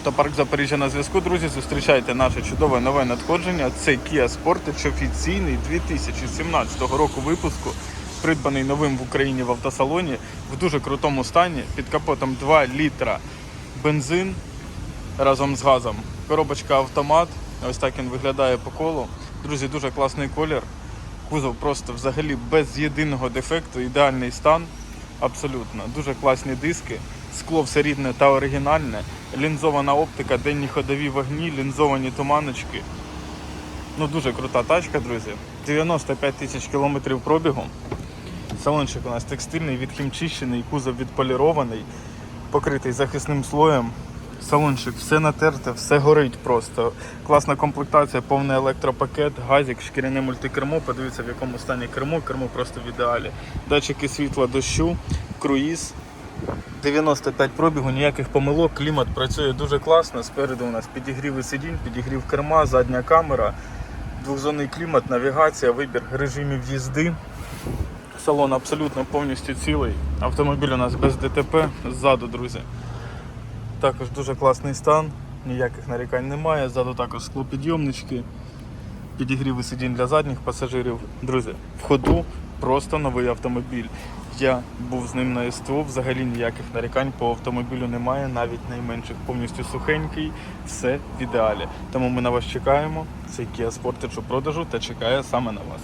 Автопарк Запоріжжя на зв'язку, друзі. Зустрічайте наше чудове нове надходження. Це Kia Sportage офіційний 2017 року випуску, придбаний новим в Україні в автосалоні в дуже крутому стані. Під капотом 2 літра бензин разом з газом. Коробочка автомат. Ось так він виглядає по колу. Друзі, дуже класний колір. Кузов просто взагалі без єдиного дефекту, ідеальний стан. Абсолютно. Дуже класні диски. Скло все рідне та оригінальне. Лінзована оптика, денні ходові вогні, лінзовані туманочки. Ну дуже крута тачка, друзі. 95 тисяч кілометрів пробігу. Салончик у нас текстильний, відхімчищений, кузов відполірований, покритий захисним слоєм. Салончик все натерте, все горить просто. Класна комплектація, повний електропакет, газик, шкіряне мультикермо. Подивіться, в якому стані кермо. Кермо просто в ідеалі. Датчики світла дощу, круїз. 95 пробігу, ніяких помилок, клімат працює дуже класно. Спереду у нас підігріви сидінь, підігрів керма, задня камера, двохзонний клімат, навігація, вибір режимів їзди. Салон абсолютно повністю цілий. Автомобіль у нас без ДТП ззаду, друзі. Також дуже класний стан, ніяких нарікань немає. Ззаду також склопідйомнички, підігріви сидінь для задніх пасажирів. Друзі, в ходу просто новий автомобіль. Я був з ним на СТО, взагалі ніяких нарікань по автомобілю немає, навіть найменших. Повністю сухенький, все в ідеалі. Тому ми на вас чекаємо. Цей Kia Sportage у продажу та чекає саме на вас.